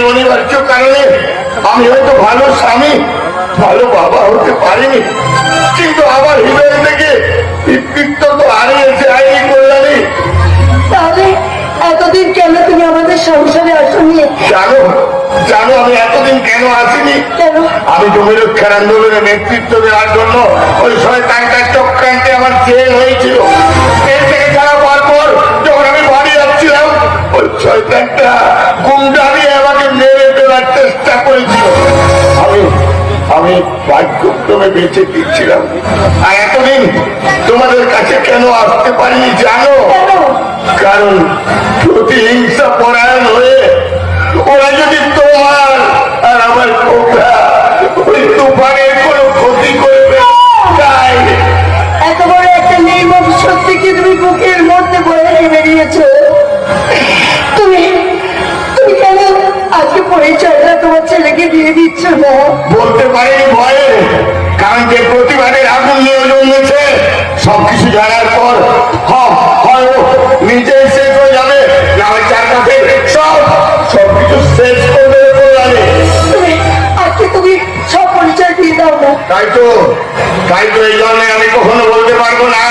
জীবনের অনিবার্য কারণে আমি হয়তো ভালো স্বামী ভালো বাবা হতে পারিনি। কিন্তু আমার হৃদয় থেকে তো হারিয়েছে আইনি কল্যাণী। তাহলে এতদিন কেন তুমি আমাদের সংসারে আসনি? জানো জানো আমি এতদিন কেন আসিনি? আমি জমি রক্ষার আন্দোলনে নেতৃত্ব দেওয়ার জন্য ওই শয়তানটার চক্রান্তে আমার জেল হয়েছিল। জেল থেকে ছাড়া পর যখন আমি বাড়ি যাচ্ছিলাম ওই শয়তানটা গুন্ডা ভাগ্যক্রমে বেঁচে দিচ্ছিলাম আর এতদিন তোমাদের কাছে কেন আসতে পারিনি জানো? কারণ প্রতিহিংসা পরায়ণ হয়ে ওরা যদি তোমার আর আমার কোকড়া ওই তুফানের কোনো ক্ষতি করবে তাই এত বড় একটা নির্মম সত্যিকে তুমি বুকের মধ্যে বয়ে নিয়ে তুমি তুমি কেন আজকে পরিচয়টা তোমার ছেলেকে দিয়ে দিচ্ছ না? বলতে পারিনি তাই তো তাই তো এই জন্য আমি কখনো বলতে পারব না।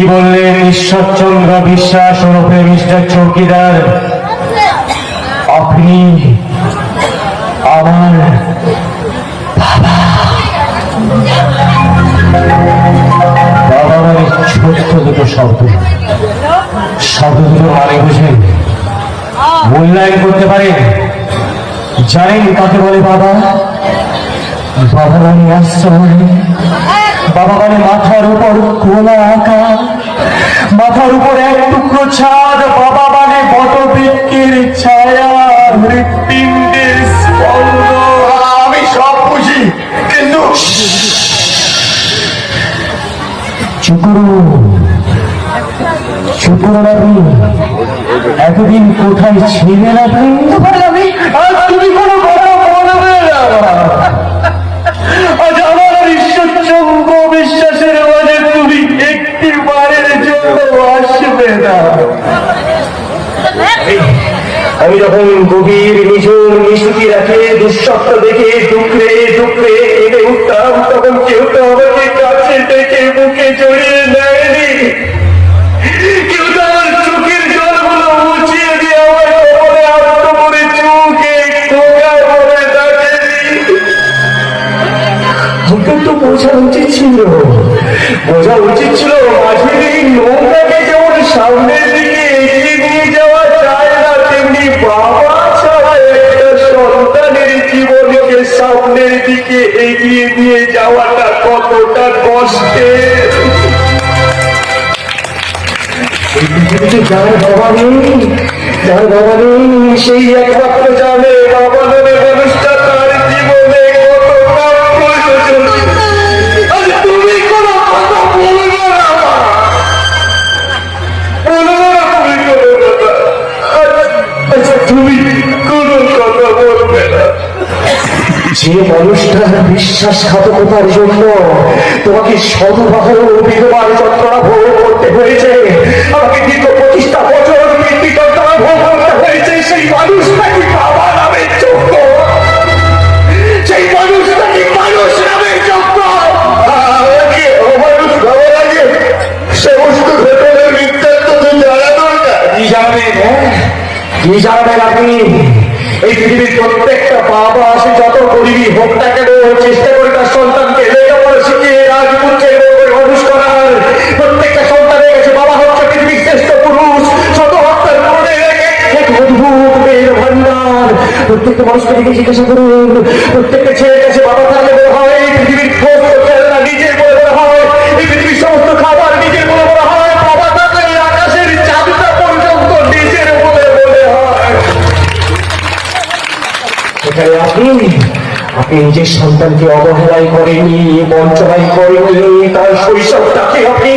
কি বললেন ঈশ্বরচন্দ্র বিশ্বাস ওরফে মিস্টার চৌকিদার। আপনি আমার দুটো শব্দ। শব্দ দুটো মানে করতে জানেন কাকে বলে বাবা? বাবা মানে আশ্রয়। বাবা মানে মাথার উপর খোলা আকাশ মাথার উপর এক টুকরো ছাদ বাবা মানে বটবৃক্ষের ছায়া আমি সব বুঝি, কিন্তু এতদিন কোথায় ছিলেন আপনি? তুমি আমি যখন গভীর নিঝুম নিশুতি রাখে, দুঃস্বপ্ন দেখে ডুকরে ডুকরে এনে উঠতাম, তখন কেউ তো আমাকে কাছে ডেকে বুকে জড়িয়ে দিকে এগিয়ে নিয়ে যাওয়াটা কতটা কষ্টের? যার বাবা নেই, যার বাবা নেই, সেই একমাত্র জানে বাবা নামে যে মানুষটার বিশ্বাসঘাতকতার জন্য তোমাকে শতবাহ বিধবার যন্ত্রণা ভোগ করতে হয়েছে আমাকে দীর্ঘ পঁচিশটা বছর যন্ত্রণা ভোগ করতে হয়েছে সেই মানুষটা কি বাবা নামে যোগ্য। সেই মানুষটা কি মানুষ নামে যোগ্য? কি জানবেন আপনি? পৃথিবীর প্রত্যেকটা বাবা আসে যত গরিবই হোক চেষ্টা করে তার সন্তানকে লেখাপড়া শিখিয়ে রাজপুত্রে মানুষ করার। প্রত্যেকটা সন্তানের কাছে বাবা হচ্ছে পৃথিবীর শ্রেষ্ঠ পুরুষ। শত হত্যার এক অদ্ভুত মেয়ের ভান্ডার প্রত্যেকটা মানুষকে জিজ্ঞাসা করুন, প্রত্যেকটা ছেলের কাছে বাবা থাকলে সেখানে আপনি আপনি নিজের সন্তানকে অবহেলায় করেনি বঞ্চনায় করেনি তার শৈশবটাকে আপনি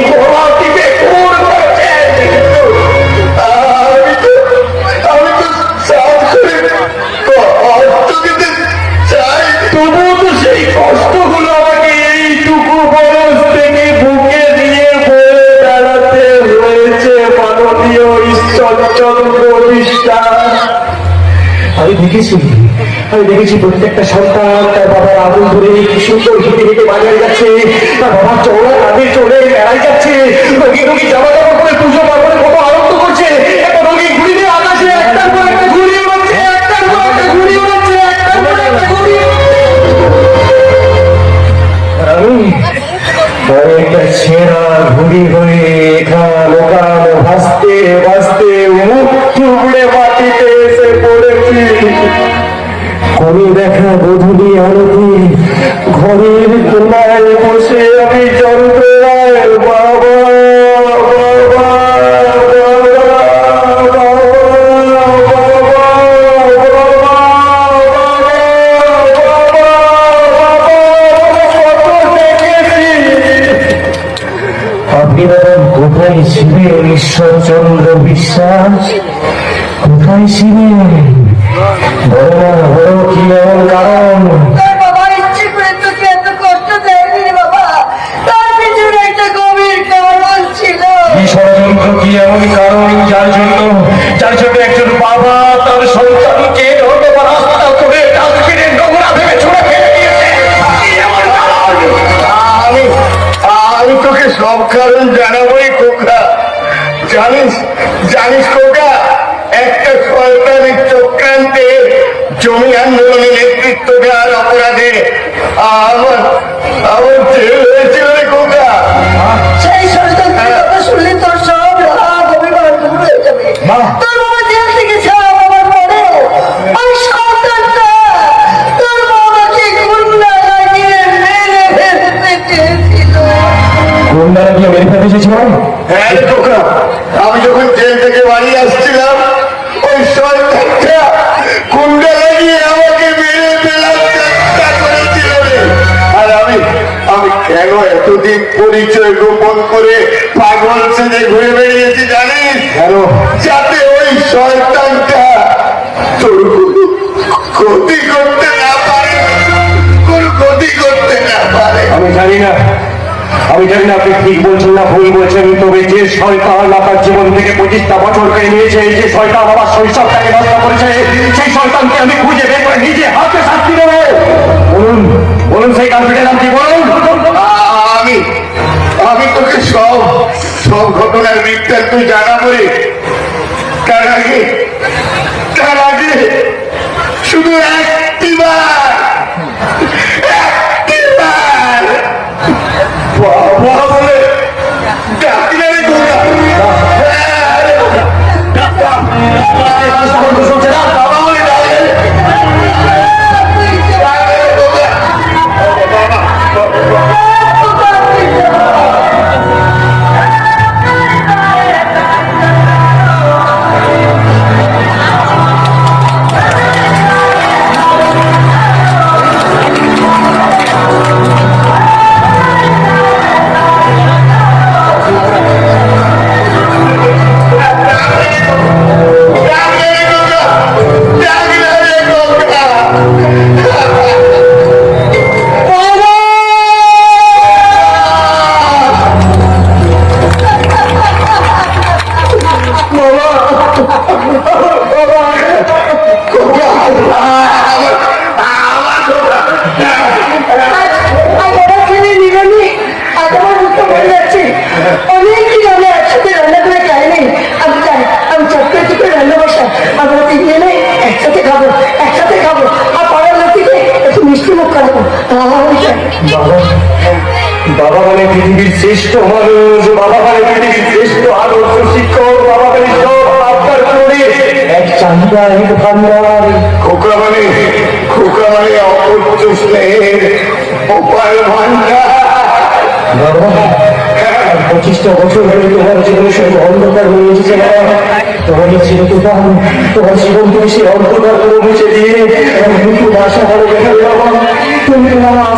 কিছুই আমি দেখেছি প্রত্যেকটা সন্তান, তার বাবার আগুন ধরে কি সুন্দর হেঁটে হেঁটে বাজারে যাচ্ছে, তার বাবার চলে আগে চলে বেড়াই যাচ্ছে রোগী রোগী জামা করে পুজো পাবে। তোমায় বসে আমি যন্ত্রণায় বাবা কোথায় শিবেন ঈশ্বরচন্দ্র বিশ্বাস? কোথায় শিবেন সব কারণ জানাবই কোকা জানিস জানিস কোকা একটা সরকারের চক্রান্তে জমি আন্দোলনের নেতৃত্ব দেওয়ার অপরাধে আমার আমার জেল নিচে গোপন করে পাগল সেজে ঘুরে বেরিয়েছি জানিস? যাতে ওই শয়তানটা তোর ক্ষতি করতে না পারে তোর ক্ষতি করতে না পারে। আমি জানি না আমি জানি না আপনি ঠিক বলছেন না ভুল বলছেন তবে যে শয়তান আপনার জীবন থেকে পঁচিশটা বছর কেড়ে নিয়েছে যে শয়তান আমার শৈশবটাকে নষ্ট করেছে সেই শয়তানকে আমি খুঁজে বের করে নিজে হাতে শাস্তি দেবো। বলুন বলুন সেই কম্পিউটার নাম কি বলুন। তোকে সব সব ঘটনার বিজ্ঞান তুই জানা করে তার আগে তার আগে শুধু একটি বার পৃথিবীর শ্রেষ্ঠ মানুষ বাবা ভাই পৃথিবীর শ্রেষ্ঠ আদর্শ শিক্ষক বাবা ভাই সব আপনার করে এক চাহিদা এক ভান্ডার খোকা মানে খোকা মানে অপর্য স্নেহের উপায় ভান্ডার পঁচিশটা বছর ধরে তোমার জীবনে শুধু অন্ধকার হয়ে এসেছে তোমার চিরকুপান তোমার জীবন তুমি সেই অন্ধকার করে মুছে দিয়ে মৃত্যু বাসা করে দেখাবে তুমি তোমার